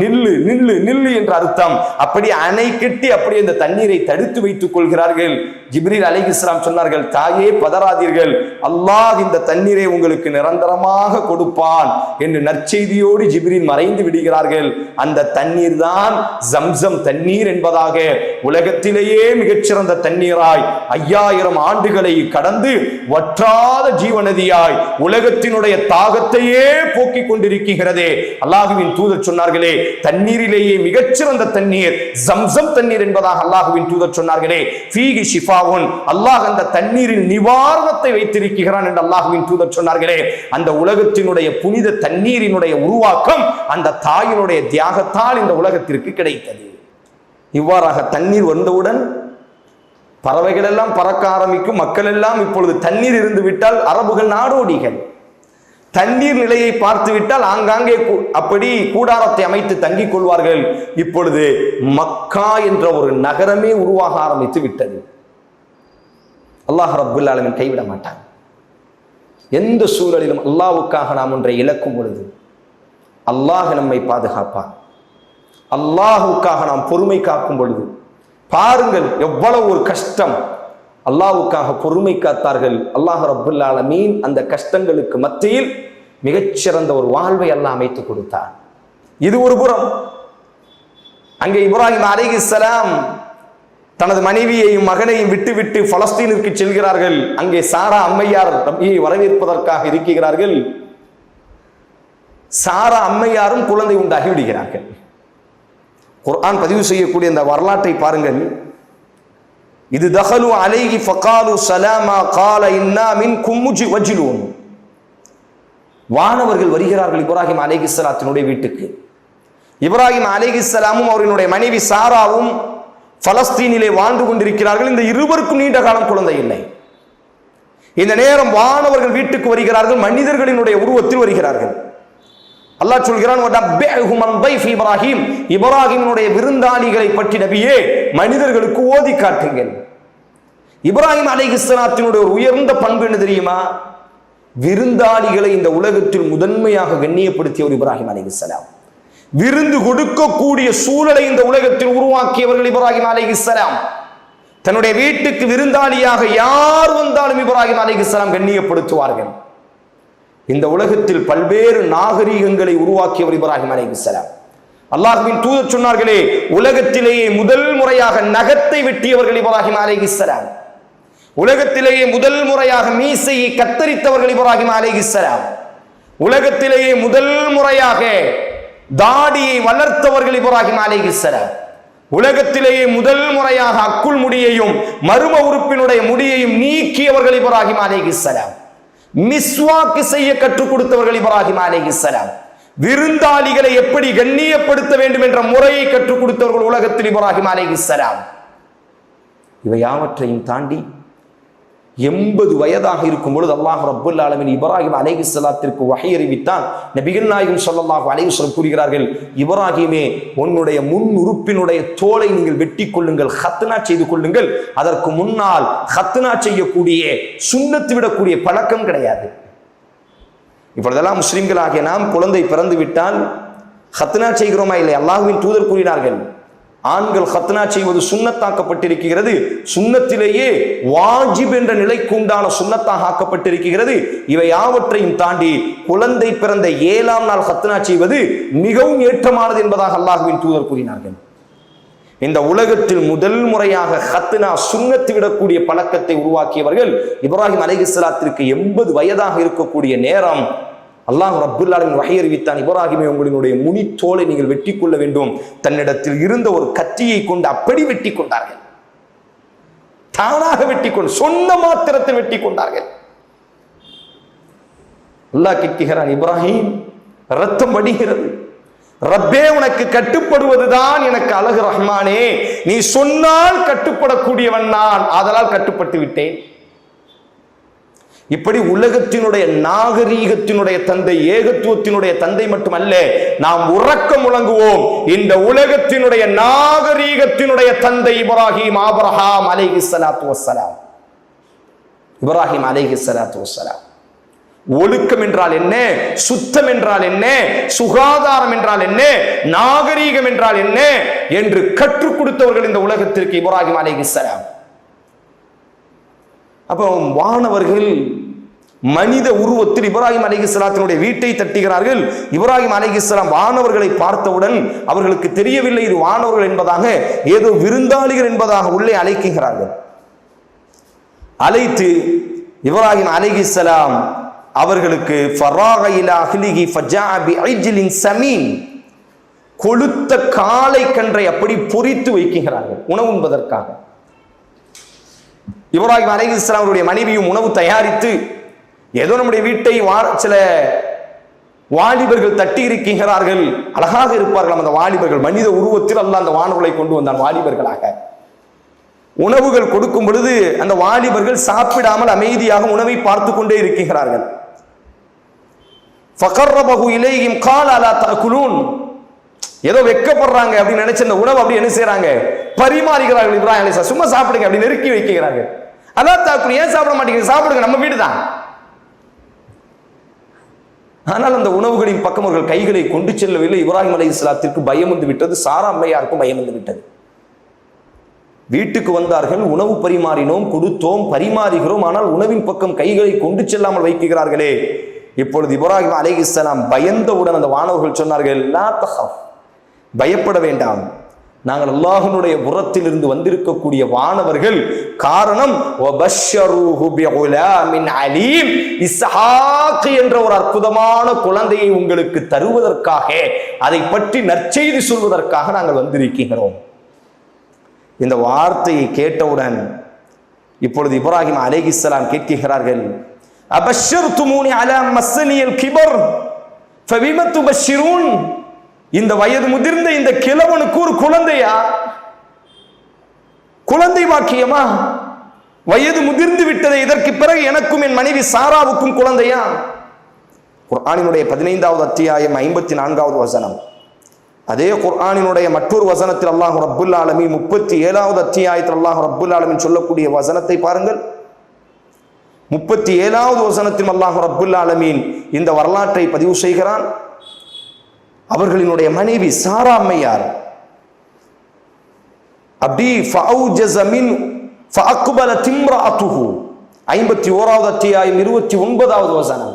நில்லு நில்லு நில்லு என்ற அர்த்தம். அப்படி அணை கட்டி அப்படி இந்த தண்ணீரை தடுத்து வைத்துக் கொள்கிறார்கள். ஜிப்ரீல் அலைஹிஸ்ஸலாம் சொன்னார்கள் தாயே பதறாதீர்கள். அல்லாஹ் இந்த தண்ணீரை உங்களுக்கு நிரந்தரமாக கொடுப்பான் என்று நற்செய்தியோடு ஜிப்ரீல் மறைந்து விடுகிறார்கள். அந்த தண்ணீர் தான் ஜம்சம் தண்ணீர் என்பதாக உலகத்திலேயே மிகச்சிறந்த தண்ணீராய் ஐயாயிரம் ஆண்டுகளை கடந்து வற்றாத ஜீவநதியாய் உலகத்தினுடைய தாகத்தையே போக்கிக் கொண்டிருக்கிறதே. அல்லாஹுவின் தூதர் சொன்னார்களே தண்ணீரிலேயே மிகச்சிறந்த தண்ணீர் ஜம்சம் தண்ணீர் என்பதாக அல்லாஹுவின் தூதர் சொன்னார்களே ஃபீகி ஷிஃபாவுன் அல்லாஹ் அந்த தண்ணீரில் நிவாரணத்தை வைத்திருக்கிறான் என்று அல்லாஹுவின் தூதர் சொன்னார்களே அந்த உலகத்தினுடைய புனித தண்ணீரினுடைய உருவாக்கம் அந்த தாயினுடைய தியாகத்தால் இந்த உலகத்திற்கு கிடைத்தது. இவ்வாறாக தண்ணீர் வந்தவுடன் பறவைகள் எல்லாம் பறக்க ஆரம்பிக்கும் மக்கள் எல்லாம் இப்பொழுது தண்ணீர் இருந்து விட்டால் அரபுகள் நாடோடிகள். தண்ணீர் நிலையை பார்த்துவிட்டால் ஆங்காங்கே கூ- அப்படி கூடாரத்தை அமைத்து தங்கிக் கொள்வார்கள். இப்பொழுது மக்கா என்ற ஒரு நகரமே உருவாக ஆரம்பித்து விட்டது. அல்லாஹ் ரப்புல் கைவிட மாட்டாங்க எந்த சூழலிலும் அல்லாஹ்வுக்காக நாம் ஒன்றை இழக்கும் பொழுது அல்லாஹ் நம்மை பாதுகாப்பான். அல்லாஹுக்காக நாம் பொறுமை காக்கும் பொழுது பாருங்கள் எவ்வளவு ஒரு கஷ்டம் அல்லாவுக்காக பொறுமை காத்தார்கள். அல்லாஹ் ரபுல்லாலமீன் அந்த கஷ்டங்களுக்கு மத்தியில் மிகச்சிறந்த ஒரு வாழ்வை எல்லாம் அமைத்து கொடுத்தார் இது ஒரு புறம். அங்கே இப்ராஹிம் அலிகிஸ்லாம் தனது மனைவியையும் மகனையும் விட்டுவிட்டு பலஸ்தீனிற்கு செல்கிறார்கள். அங்கே சாரா அம்மையார் ரப்பியை வரவேற்பதற்காக இருக்கிறார்கள். சாரா அம்மையாரும் குழந்தை உண்டாகி விடுகிறார்கள். குர்ஆன் பதிவு செய்யக்கூடிய இந்த வரலாற்றை பாருங்கள். இது தஹலு அலைகி ஃபகாலு சலாமா கால இன்னா மின் கும்முஜி வஜிலூன். வானவர்கள் வருகிறார்கள் இப்ராஹிம் அலேகிஸ்லாத்தினுடைய வீட்டுக்கு. இப்ராஹிம் அலேகிஸ்லாமும் அவர்களுடைய மனைவி சாராவும் பலஸ்தீனிலே வாழ்ந்து கொண்டிருக்கிறார்கள். இந்த இருவருக்கும் நீண்ட காலம் குழந்தை இல்லை. இந்த நேரம் வானவர்கள் வீட்டுக்கு வருகிறார்கள் மனிதர்களினுடைய உருவத்தில் வருகிறார்கள். அல்லாஹ் சொல்கிறான் இப்ராஹிம். இப்ராஹிமினுடைய விருந்தாளிகளை பற்றி நபியே மனிதர்களுக்கு ஓதி காட்டுங்கள். இப்ராஹிம் அலைஹிஸ்ஸலாத்தினுடைய ஒரு உயர்ந்த பண்பு என்ன தெரியுமா? விருந்தாளிகளை இந்த உலகத்தில் முதன்மையாக கண்ணியப்படுத்தியவர் இப்ராஹிம் அலிகுசலாம் விருந்து கொடுக்கக்கூடிய சூழலை இந்த உலகத்தில் உருவாக்கியவர்கள் இப்ராஹிம் அலிகுசலாம் தன்னுடைய வீட்டுக்கு விருந்தாளியாக யார் வந்தாலும் இப்ராஹிம் அலிகுசலாம் கண்ணியப்படுத்துவார்கள். இந்த உலகத்தில் பல்வேறு நாகரீகங்களை உருவாக்கியவர் இப்ராஹிம் அலிகுசலாம் அல்லாஹுவின் தூதர் சொன்னார்களே உலகத்திலேயே முதல் முறையாக நகத்தை வெட்டியவர்கள் இப்ராஹிம் அலிகுசலாம் உலகத்திலேயே முதல் முறையாக மீசையை கத்தரித்தவர்கள் இப்ராஹிம் அலைஹிஸ்ஸலாம். உலகத்திலேயே முதல் முறையாக தாடியை வளர்த்தவர்கள் இப்ராஹிம் அலைஹிஸ்ஸலாம். உலகத்திலேயே முதல் முறையாக அக்குள் முடியையும் மரும உறுப்பினுடைய முடியையும் நீக்கியவர்கள் இப்ராஹிம் அலைஹிஸ்ஸலாம். மிஸ்வாக்கு செய்ய கற்றுக் கொடுத்தவர்கள் இப்ராஹிம் அலைஹிஸ்ஸலாம். விருந்தாளிகளை எப்படி கண்ணியப்படுத்த வேண்டும் என்ற முறையை கற்றுக் கொடுத்தவர்கள் உலகத்தில் இப்ராஹிம் அலைஹிஸ்ஸலாம். இவை யாவற்றையும் தாண்டி எண்பது வயதாக இருக்கும் பொழுது அல்லாஹ் ரபுல் ஆலமின் இப்ராஹிம் அலைஹி சலாத்திற்கு வகை அறிவித்தான். நபிகள் நாயகம் சொல்லல்லாஹ் அலைஹி கூறுகிறார்கள் இப்ராஹிமே உன்னுடைய முன் உறுப்பினுடைய தோலை நீங்கள் வெட்டி கொள்ளுங்கள் ஹத்னா செய்து கொள்ளுங்கள். அதற்கு முன்னால் ஹத்னா செய்யக்கூடிய சுண்ணத்து விடக்கூடிய பழக்கம் கிடையாது. இப்பொழுதெல்லாம் முஸ்லிம்களாகிய நாம் குழந்தை பிறந்து விட்டால் ஹத்னா செய்கிறோமா இல்லை அல்லாஹுவின் தூதர் கூறினார்கள் ஆண்கள் ஹத்னா செய்வது சுண்ணத்தாக்கப்பட்டிருக்கிறது. சுண்ணத்திலேயே வாஜிப் என்ற நிலைக்கு உண்டான சுண்ணத்தாக ஆக்கப்பட்டிருக்கிறது. இவை யாவற்றையும் தாண்டி குழந்தை பிறந்த ஏழாம் நாள் ஹத்னா செய்வது மிகவும் ஏற்றமானது என்பதாக அல்லாஹ்வின் தூதர் கூறினார்கள். இந்த உலகத்தில் முதல் முறையாக ஹத்னா சுண்ணத்து விடக்கூடிய பழக்கத்தை உருவாக்கியவர்கள் இப்ராஹிம் அலைஹிஸ்ஸலாத்திற்கு எண்பது வயதாக இருக்கக்கூடிய நேரம் அல்லாஹ் ரப்புல் ஆலமீன் வகை அறிவித்தான். இப்ராஹிமை உங்களினுடைய முனித்தோலை நீங்கள் வெட்டி கொள்ள வேண்டும். தன்னிடத்தில் இருந்த ஒரு கத்தியை கொண்டு அப்படி வெட்டி கொண்டார்கள் தானாக வெட்டி கொண்டு சொன்ன மாத்திரத்தில் வெட்டி கொண்டார்கள் அல்லாஹ் கிட்டுகிறான் இப்ராஹிம் ரத்தம் வடிகிறது. ரப்பே உனக்கு கட்டுப்படுவதுதான் எனக்கு அழகு ரஹ்மானே. நீ சொன்னால் கட்டுப்படக்கூடியவன் நான். ஆதலால் கட்டுப்பட்டு விட்டேன். இப்படி உலகத்தினுடைய நாகரீகத்தினுடைய தந்தை ஏகத்துவத்தினுடைய தந்தை மட்டுமல்ல நாம் உறக்க முழங்குவோம். இந்த உலகத்தினுடைய நாகரீகத்தினுடைய தந்தை இப்ராஹிம் ஆபரஹாம் அலைஹி சலாத்து வசலாம் இப்ராஹிம் அலைஹி சலாத்து வசலாம் ஒழுக்கம் என்றால் என்ன? சுத்தம் என்றால் என்ன? சுகாதாரம் என்றால் என்ன? நாகரீகம் என்றால் என்ன? என்று கற்றுக் கொடுத்தவர்கள் இந்த உலகத்திற்கு இப்ராஹிம் அலைஹிஸ்ஸலாம் அப்போ வானவர்கள் மனித உருவத்தில் இப்ராஹிம் அலிகிஸ்லாத்தினுடைய வீட்டை தட்டுகிறார்கள். இப்ராஹிம் அலிகிஸ்லாம் வானவர்களை பார்த்தவுடன் அவர்களுக்கு தெரியவில்லை இது வானவர்கள் என்பதாக ஏதோ விருந்தாளிகள் என்பதாக உள்ளே அழைக்குகிறார்கள் அழைத்து இப்ராஹிம் அலிகிஸ்லாம் அவர்களுக்கு ஃபராக இலா கொளுத்த காளை கன்றை அப்படி பொறித்து வைக்குகிறார்கள் உணவுண்பதற்காக. இப்ராஹிம் அலைஹி இஸ்லாம் அவருடைய மனைவியும் உணவு தயாரித்து ஏதோ நம்முடைய வீட்டை வா- சில வாலிபர்கள் தட்டி இருக்கிறார்கள் அழகாக இருப்பார்கள் அந்த வாலிபர்கள். மனித உருவத்தில் அல்ல அந்த வானவர்களை கொண்டு வந்தான் வாலிபர்களாக. உணவுகள் கொடுக்கும் பொழுது அந்த வாலிபர்கள் சாப்பிடாமல் அமைதியாக உணவை பார்த்து கொண்டே இருக்கிறார்கள் ஃபகர்ரபஹு இலைஹிம் கால அலா தகுலூன். ஏதோ வெக்கப்படுறாங்க அப்படின்னு நினைச்ச அந்த உணவு அப்படி என்ன செய்யறாங்க பரிமாறுகிறார்கள் இப்ராஹிம் அலிசா சும்மா சாப்பிடுங்க அப்படி நெருக்கி வைக்கிறாங்க அலா தாக்குல் ஏன் சாப்பிட மாட்டேங்குது சாப்பிடுங்க நம்ம வீடு தான் ஆனால் அந்த உணவுகளின் பக்கம் அவர்கள் கைகளை கொண்டு செல்லவில்லை. இப்ராஹிம் அலி இஸ்லாத்திற்கு பயம் வந்து விட்டது. சாரா அம்மையாருக்கும் பயம் வந்து விட்டது. வீட்டுக்கு வந்தார்கள் உணவு பரிமாறினோம் கொடுத்தோம் பரிமாறுகிறோம். ஆனால் உணவின் பக்கம் கைகளை கொண்டு செல்லாமல் வைக்கிறார்களே. இப்பொழுது இப்ராஹிம் அலைஹிஸ்ஸலாம் பயந்தவுடன் அந்த வானவர்கள் சொன்னார்கள் "லா பயப்பட வேண்டாம். நாங்கள் அல்லாஹனுடைய புறத்திலிருந்து வந்திருக்கக்கூடிய வானவர்கள் காரணம் அலீம்." என்ற ஒரு அற்புதமான குழந்தையை உங்களுக்கு தருவதற்காக அதை பற்றி நற்செய்தி சொல்வதற்காக நாங்கள் வந்திருக்கிறோம் இந்த வார்த்தையை கேட்டவுடன் இப்பொழுது இப்ராஹிம் அலைஹிஸ்ஸலாம் கேட்கிறார்கள் அபஷர்துமூனி அலா மசனியல் கிபர் ஃபபிம துபஷிரூன் இந்த வயது முதிர்ந்த இந்த கிழவனுக்கு ஒரு குழந்தையா? குழந்தை வாக்கியமா வயது முதிர்ந்து விட்டதை இதற்கு பிறகு எனக்கும் என் மனைவி சாராவுக்கும் குழந்தையா? குர்ஆனினுடைய பதினைந்தாவது அத்தியாயம் ஐம்பத்தி நான்காவது வசனம். அதே குர்ஆனினுடைய மற்றொரு வசனத்தில் அல்லாஹ் ரப்புல் ஆலமி முப்பத்தி ஏழாவது அத்தியாயத்தில் அல்லாஹ் ரப்புல் ஆலமீன் சொல்லக்கூடிய வசனத்தை பாருங்கள். முப்பத்தி ஏழாவது வசனத்தில் அல்லாஹ் ரப்புல் ஆலமீன் இந்த வரலாற்றை பதிவு செய்கிறான். அவர்களினுடைய மனைவி சாரா அம்மையார். அப்படி ஐம்பத்தி ஓராவது அத்தியாயம் இருபத்தி ஒன்பதாவது வசனம்.